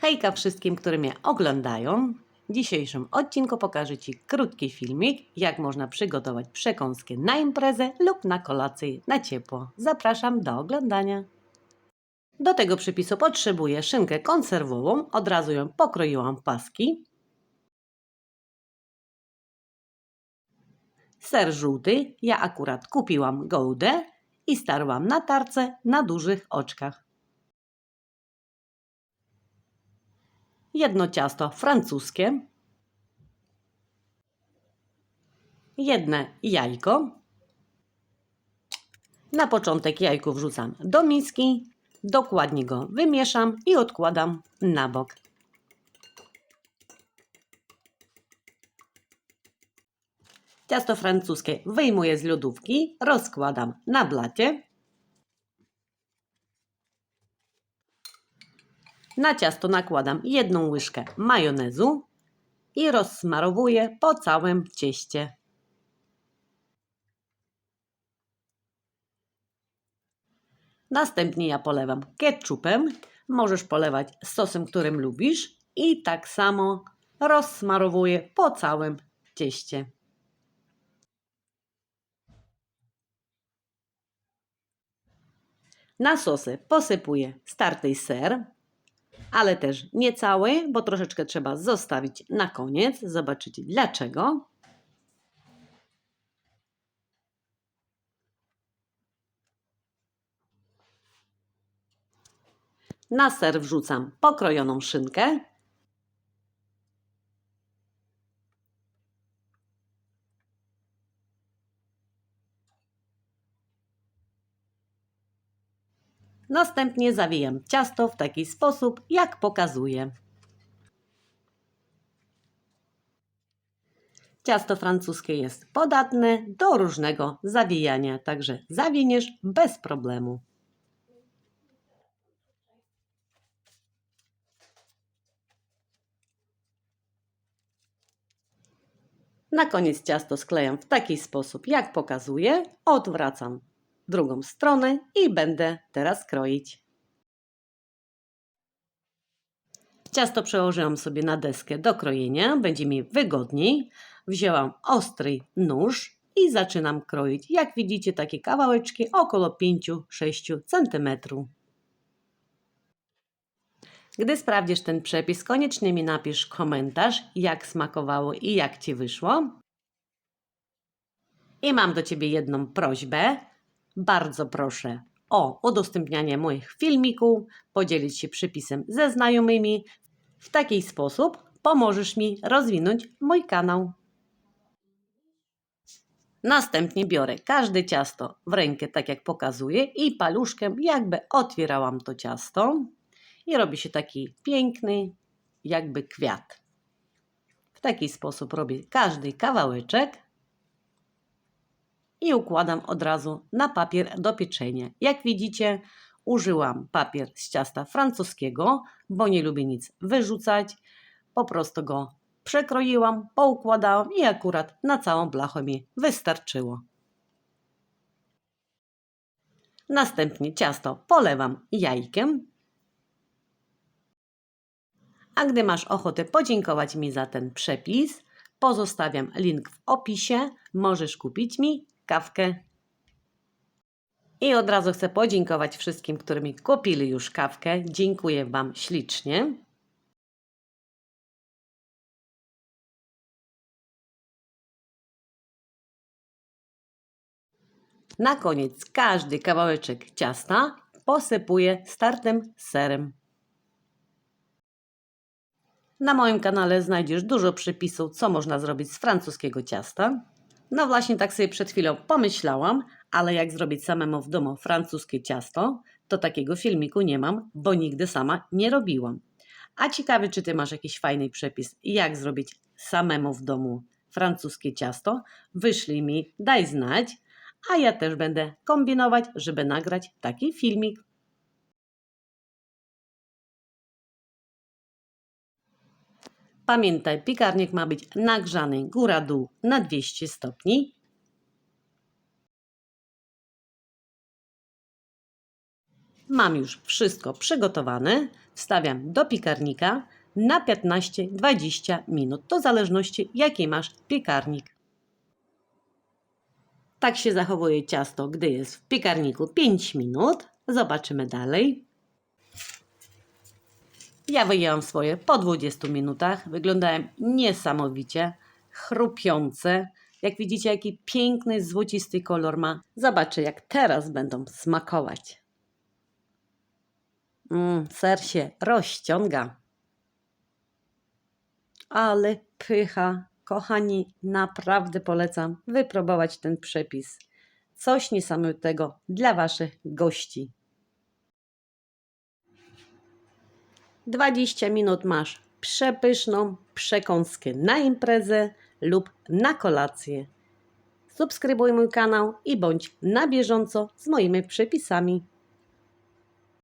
Hejka wszystkim, którzy mnie oglądają. W dzisiejszym odcinku pokażę Ci krótki filmik, jak można przygotować przekąskę na imprezę lub na kolację na ciepło. Zapraszam do oglądania. Do tego przepisu potrzebuję szynkę konserwową, od razu ją pokroiłam w paski. Ser żółty, ja akurat kupiłam gołdę i starłam na tarce na dużych oczkach. Jedno ciasto francuskie, jedne jajko. Na początek jajko wrzucam do miski, dokładnie go wymieszam i odkładam na bok. Ciasto francuskie wyjmuję z lodówki, rozkładam na blacie. Na ciasto nakładam jedną łyżkę majonezu i rozsmarowuję po całym cieście. Następnie ja polewam ketchupem. Możesz polewać sosem, którym lubisz i tak samo rozsmarowuję po całym cieście. Na sosy posypuję starty ser, ale też nie cały, bo troszeczkę trzeba zostawić na koniec. Zobaczycie dlaczego. Na ser wrzucam pokrojoną szynkę. Następnie zawijam ciasto w taki sposób, jak pokazuję. Ciasto francuskie jest podatne do różnego zawijania, także zawiniesz bez problemu. Na koniec ciasto sklejam w taki sposób, jak pokazuję. Odwracam drugą stronę i będę teraz kroić. Ciasto przełożyłam sobie na deskę do krojenia, będzie mi wygodniej. Wzięłam ostry nóż i zaczynam kroić. Jak widzicie, takie kawałeczki około 5-6 cm. Gdy sprawdzisz ten przepis, koniecznie mi napisz komentarz, jak smakowało i jak Ci wyszło. I mam do Ciebie jedną prośbę bardzo proszę o udostępnianie moich filmików, podzielić się przypisem ze znajomymi. W taki sposób pomożesz mi rozwinąć mój kanał. Następnie biorę każde ciasto w rękę, tak jak pokazuję, i paluszkiem jakby otwierałam to ciasto i robi się taki piękny, jakby kwiat. W taki sposób robię każdy kawałeczek i układam od razu na papier do pieczenia. Jak widzicie, użyłam papier z ciasta francuskiego, bo nie lubię nic wyrzucać. Po prostu go przekroiłam, poukładałam i akurat na całą blachę mi wystarczyło. Następnie ciasto polewam jajkiem. A gdy masz ochotę podziękować mi za ten przepis, pozostawiam link w opisie. Możesz kupić mi kawkę. I od razu chcę podziękować wszystkim, którzy mi kupili już kawkę. Dziękuję Wam ślicznie. Na koniec każdy kawałeczek ciasta posypuję startym serem. Na moim kanale znajdziesz dużo przepisów, co można zrobić z francuskiego ciasta. No właśnie tak sobie przed chwilą pomyślałam, ale jak zrobić samemu w domu francuskie ciasto, to takiego filmiku nie mam, bo nigdy sama nie robiłam. A ciekawy, czy ty masz jakiś fajny przepis, jak zrobić samemu w domu francuskie ciasto? Wyślij mi, daj znać, a ja też będę kombinować, żeby nagrać taki filmik. Pamiętaj, piekarnik ma być nagrzany góra-dół na 200 Mam już wszystko przygotowane. Wstawiam do piekarnika na 15-20 minut. To w zależności jaki masz piekarnik. Tak się zachowuje ciasto, gdy jest w piekarniku 5 minut. Zobaczymy dalej. Ja wyjęłam swoje po 20 minutach. Wyglądają niesamowicie, chrupiące. Jak widzicie, jaki piękny, złocisty kolor ma. Zobaczę, jak teraz będą smakować. Mm, ser się rozciąga. Ale pycha. Kochani, naprawdę polecam wypróbować ten przepis. Coś niesamowitego dla Waszych gości. 20 minut masz przepyszną przekąskę na imprezę lub na kolację. Subskrybuj mój kanał i bądź na bieżąco z moimi przepisami.